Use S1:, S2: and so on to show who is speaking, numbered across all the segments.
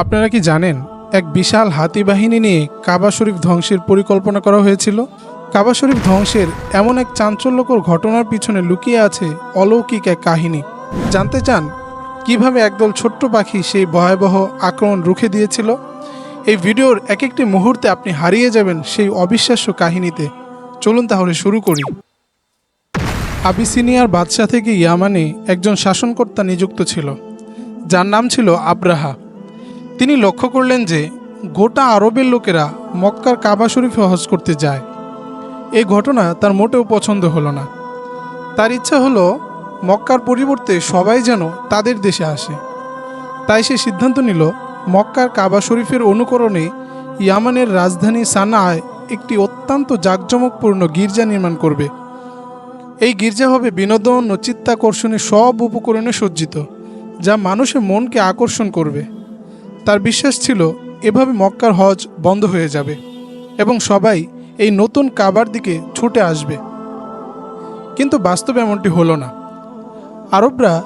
S1: আপনারা কি জানেন, এক বিশাল হাতি বাহিনী নিয়ে কাবা শরীফ ধ্বংসের পরিকল্পনা করা হয়েছিল? কাবা শরীফ ধ্বংসের এমন এক চাঞ্চল্যকর ঘটনার পিছনে লুকিয়ে আছে অলৌকিক এক কাহিনী। জানতে চান, কীভাবে একদল ছোট্ট পাখি সেই ভয়াবহ আক্রমণ রুখে দিয়েছিল? এই ভিডিওর এক একটি মুহূর্তে আপনি হারিয়ে যাবেন সেই অবিশ্বাস্য কাহিনীতে। চলুন তাহলে শুরু করি। আবিসিনিয়ার বাদশাহ থেকে ইয়ামানে একজন শাসনকর্তা নিযুক্ত ছিল, যার নাম ছিল আব্রাহা। তিনি লক্ষ্য করলেন যে গোটা আরবের লোকেরা মক্কার কাবা শরীফে হজ করতে যায়। এই ঘটনা তার মোটেও পছন্দ হলো না। তার ইচ্ছা হলো মক্কার পরিবর্তে সবাই যেন তাদের দেশে আসে। তাই সে সিদ্ধান্ত নিল, মক্কার কাবা শরীফের অনুকরণে ইয়ামানের রাজধানী সানায় একটি অত্যন্ত জাঁকজমকপূর্ণ গির্জা নির্মাণ করবে। এই গির্জা হবে বিনোদন ও চিত্তাকর্ষণের সব উপকরণে সজ্জিত, যা মানুষের মনকে আকর্ষণ করবে। তার বিশ্বাস ছিল, এভাবে মক্কার হজ বন্ধ হয়ে যাবে এবং সবাই এই নতুন কাবার দিকে ছুটে আসবে। কিন্তু বাস্তবে এমনটি হলো না। আরবরা,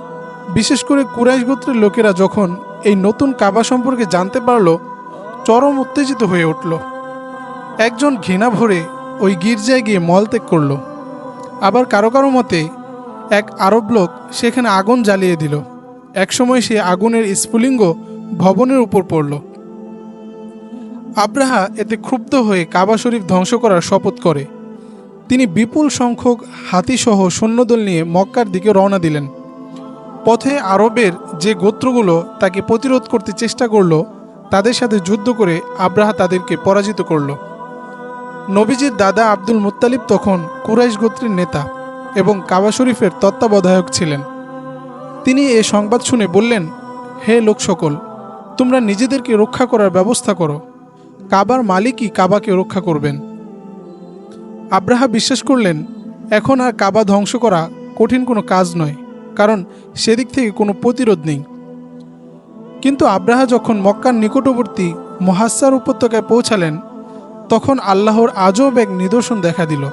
S1: বিশেষ করে কুরাইশ গোত্রের লোকেরা যখন এই নতুন কাবা সম্পর্কে জানতে পারল, চরম উত্তেজিত হয়ে উঠল। একজন ঘৃণা ভরে ওই গির্জায় গিয়ে মলত্যাগ করল। আবার কারও কারও মতে, এক আরব লোক সেখানে আগুন জ্বালিয়ে দিল। একসময় সে আগুনের স্ফুলিঙ্গ ভবনের উপর পড়ল। আব্রাহা এতে ক্ষুব্ধ হয়ে কাবা শরীফ ধ্বংস করার শপথ করে। তিনি বিপুল সংখ্যক হাতিসহ সৈন্যদল নিয়ে মক্কার দিকে রওনা দিলেন। পথে আরবের যে গোত্রগুলো তাকে প্রতিরোধ করতে চেষ্টা করল, তাদের সাথে যুদ্ধ করে আব্রাহা তাদেরকে পরাজিত করল। নবীজির দাদা আব্দুল মুত্তালিব তখন কুরাইশ গোত্রের নেতা এবং কাবা শরীফের তত্ত্বাবধায়ক ছিলেন। তিনি এ সংবাদ শুনে বললেন, হে লোক সকল তোমরা নিজেদেরকে রক্ষা করার ব্যবস্থা করো। কাবার মালিকই কাবাকে রক্ষা করবেন। আব্রাহা বিশ্বাস করলেন, এখন আর কাবা ধ্বংস করা কঠিন কোনো কাজ নয়, কারণ সেদিক থেকে কোনো প্রতিরোধ নেই। কিন্তু আব্রাহা যখন মক্কার নিকটবর্তী মহাসার উপত্যকায় পৌঁছালেন, তখন আল্লাহর আজব এক নিদর্শন দেখা দিল।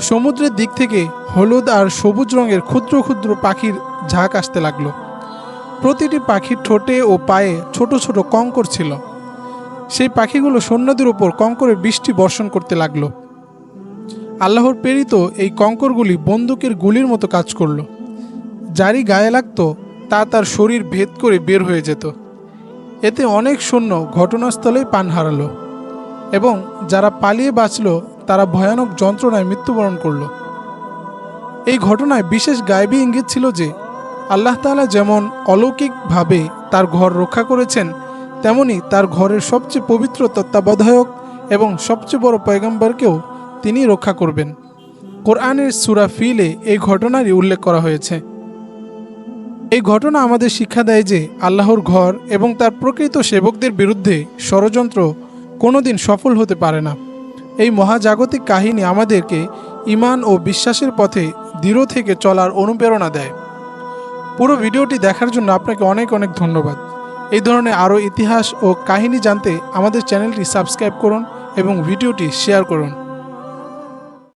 S1: সমুদ্রের দিক থেকে হলুদ আর সবুজ রঙের ক্ষুদ্র ক্ষুদ্র পাখির ঝাঁক আসতে লাগল। প্রতিটি পাখির ঠোঁটে ও পায়ে ছোট ছোট কঙ্কর ছিল। সেই পাখিগুলো সৈন্যদের উপর কঙ্করের বৃষ্টি বর্ষণ করতে লাগল। আল্লাহর প্রেরিত এই কঙ্করগুলি বন্দুকের গুলির মতো কাজ করল। যারই গায়ে লাগতো, তা তার শরীর ভেদ করে বের হয়ে যেত। এতে অনেক সৈন্য ঘটনাস্থলেই পান হারালো এবং যারা পালিয়ে বাঁচল, তারা ভয়ানক যন্ত্রণায় মৃত্যুবরণ করল। এই ঘটনায় বিশেষ গায়েবী ইঙ্গিত ছিল যে আল্লাহ তাআলা যেমন অলৌকিকভাবে তার ঘর রক্ষা করেছেন, তেমনি তার ঘরের সবচেয়ে পবিত্র তত্ত্বাবধায়ক এবং সবচেয়ে বড় পয়গম্বরকেও তিনি রক্ষা করবেন। কোরআনের সুরা ফিলে এই ঘটনারই উল্লেখ করা হয়েছে। এই ঘটনা আমাদের শিক্ষা দেয় যে আল্লাহর ঘর এবং তার প্রকৃত সেবকদের বিরুদ্ধে ষড়যন্ত্র কোনোদিন সফল হতে পারে না। এই মহাজাগতিক কাহিনী আমাদেরকে ইমান ও বিশ্বাসের পথে দৃঢ় থেকে চলার অনুপ্রেরণা দেয়। পুরো ভিডিওটি দেখার জন্য আপনাকে অনেক অনেক ধন্যবাদ। এই ধরনের আরও ইতিহাস ও কাহিনী জানতে আমাদের চ্যানেলটি সাবস্ক্রাইব করুন এবং ভিডিওটি শেয়ার করুন।